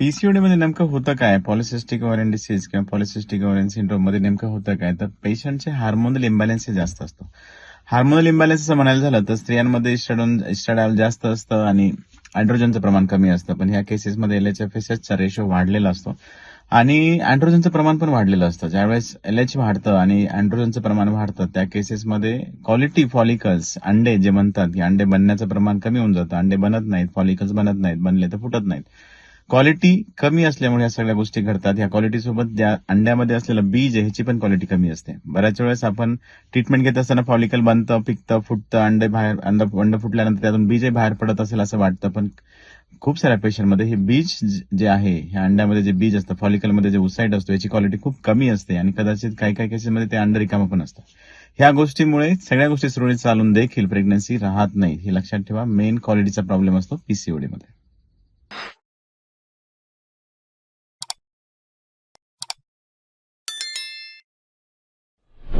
PCOD मध्ये नेमकं होतं काय? पॉलिसिस्टिक ओव्हरियन डिसीज किंवा पॉलिसिस्टिक ओव्हरियन सिंड्रोममध्ये नेमकं होतं काय? तर पेशंटचे हार्मोनल इम्बॅलन्स हे जास्त असतो. हार्मोनल इम्बॅलन्स असं म्हणायला झालं तर स्त्रियांमध्ये इस्ट्राडोन जास्त असतं आणि अँड्रोजनचं प्रमाण कमी असतं. पण ह्या केसेसमध्ये एल एच एफ एस चा रेशो वाढलेला असतो. आणि अँड्रोजनचं प्रमाण पण वाढलेलं असतं. ज्यावेळेस एल एच वाढतं आणि अँड्रोजनचं प्रमाण वाढतं त्या केसेसमध्ये क्वालिटी फॉलिकल्स अंडे जे म्हणतात की अंडे बनण्याचं प्रमाण कमी होऊन जातं. अंडे बनत नाहीत फॉलिकल्स बनत नाहीत बनले तर फुटत नाहीत. क्वालिटी कमी असल्यामुळे या सगळ्या गोष्टी घडतात. या क्वालिटी सोबत ज्या अंड्यामध्ये असलेलं बीज आहे ह्याची पण क्वालिटी कमी असते. बऱ्याच वेळेस आपण ट्रीटमेंट घेत असताना फॉलिकल बनतं पिकतं फुटतं अंडे बाहेर अंड अंड फुटल्यानंतर त्यातून बीजही बाहेर पडत असेल असं वाटतं. पण खूप साऱ्या पेशंटमध्ये हे बीज जे आहे ह्या अंड्यामध्ये जे बीज असतं फॉलिकलमध्ये जे उसाईट असतो याची क्वालिटी खूप कमी असते. आणि कदाचित काही काही केसेसमध्ये ते अंड रिकामं पण असतं. ह्या गोष्टीमुळे सगळ्या गोष्टी सुरळीत चालून देखील प्रेग्नन्सी राहत नाही. हे लक्षात ठेवा मेन क्वालिटीचा प्रॉब्लेम असतो पीसीओडी मध्ये.